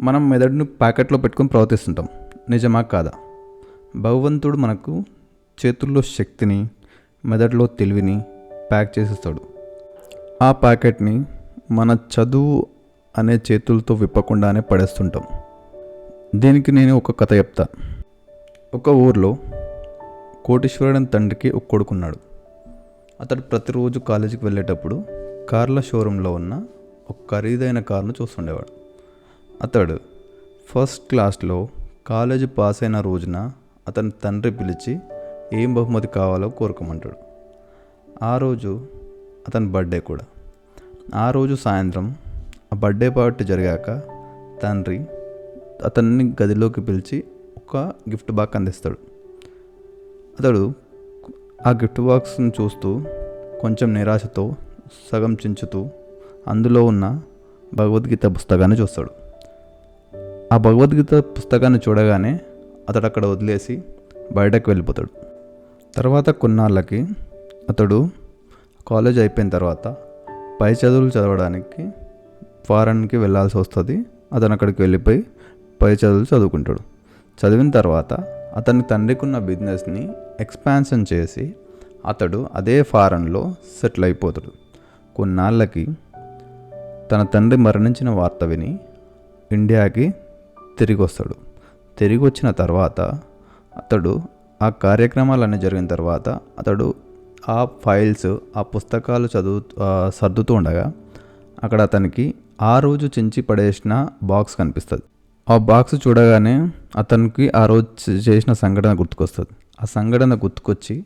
మనం మెదడును ప్యాకెట్లో పెట్టుకొని ప్రవర్తిస్తుంటాం. నిజమా కాదా? భగవంతుడు మనకు చేతుల్లో శక్తిని మెదడులో తెలివిని ప్యాక్ చేసిస్తాడు. ఆ ప్యాకెట్ని మన చదువు అనే చేతులతో విప్పకుండానే పడేస్తుంటాం. దీనికి నేను ఒక కథ చెప్తా. ఒక ఊర్లో కోటీశ్వరుడని తండ్రికి ఒక కొడుకున్నాడు. అతడు ప్రతిరోజు కాలేజీకి వెళ్ళేటప్పుడు కార్ల షోరూంలో ఉన్న ఒక ఖరీదైన కారును చూస్తుండేవాడు. అతడు ఫస్ట్ క్లాస్లో కాలేజీ పాస్ అయిన రోజున అతని తండ్రి పిలిచి ఏం బహుమతి కావాలో కోరుకోమంటాడు. ఆ రోజు అతని బర్త్డే కూడా. ఆ రోజు సాయంత్రం ఆ బర్త్డే పార్టీ జరిగాక తండ్రి అతన్ని గదిలోకి పిలిచి ఒక గిఫ్ట్ బాక్స్ అందిస్తాడు. అతడు ఆ గిఫ్ట్ బాక్స్ని చూస్తూ కొంచెం నిరాశతో సగం చించుతూ అందులో ఉన్న భగవద్గీత పుస్తకాన్ని చూస్తాడు. ఆ భగవద్గీత పుస్తకాన్ని చూడగానే అతడు అక్కడ వదిలేసి బయటకు వెళ్ళిపోతాడు. తర్వాత కొన్నాళ్ళకి అతడు కాలేజ్ అయిపోయిన తర్వాత పై చదువులు చదవడానికి ఫారెన్కి వెళ్ళాల్సి వస్తుంది. అతను అక్కడికి వెళ్ళిపోయి పై చదువులు చదువుకుంటాడు. చదివిన తర్వాత అతని తండ్రికి ఉన్న బిజినెస్ని ఎక్స్పాన్షన్ చేసి అతడు అదే ఫారెన్లో సెటిల్ అయిపోతాడు. కొన్నాళ్ళకి తన తండ్రి మరణించిన వార్త విని ఇండియాకి తిరిగి వస్తాడు తిరిగి వచ్చిన తర్వాత అతడు ఆ కార్యక్రమాలన్నీ జరిగిన తర్వాత అతడు ఆ ఫైల్స్ ఆ పుస్తకాలు చదువు సర్దుతూ ఉండగా అక్కడ అతనికి ఆ రోజు చించి పడేసిన బాక్స్ కనిపిస్తుంది. ఆ బాక్స్ చూడగానే అతనికి ఆ రోజు చేసిన సంఘటన గుర్తుకొస్తుంది. ఆ సంఘటన గుర్తుకొచ్చి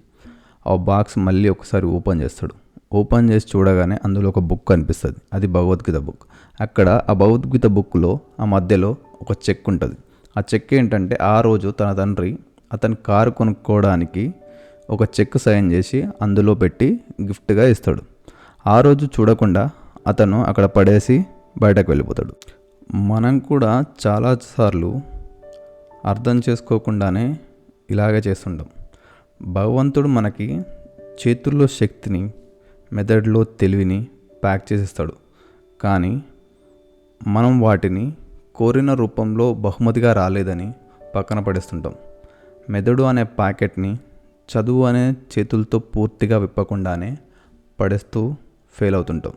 ఆ బాక్స్ మళ్ళీ ఒకసారి ఓపెన్ చేస్తాడు. ఓపెన్ చేసి చూడగానే అందులో ఒక బుక్ కనిపిస్తుంది. అది భగవద్గీత బుక్. అక్కడ ఆ భగవద్గీత బుక్లో ఆ మధ్యలో ఒక చెక్ ఉంటుంది. ఆ చెక్ ఏంటంటే ఆ రోజు తన తండ్రి అతని కారు కొనుక్కోవడానికి ఒక చెక్ సైన్ చేసి అందులో పెట్టి గిఫ్ట్గా ఇస్తాడు. ఆ రోజు చూడకుండా అతను అక్కడ పడేసి బయటకు వెళ్ళిపోతాడు. మనం కూడా చాలాసార్లు అర్థం చేసుకోకుండానే ఇలాగే చేస్తుంటాం. భగవంతుడు మనకి చేతుల్లో శక్తిని మెదడులో తెలివిని ప్యాక్ చేసిస్తాడు కానీ మనం వాటిని కోరిన రూపంలో బహుమతిగా రాలేదని పక్కన పడేస్తుంటాం. మెదడు అనే ప్యాకెట్ని చదువు అనే చేతులతో పూర్తిగా విప్పకుండానే పడేస్తూ ఫెయిల్ అవుతుంటాం.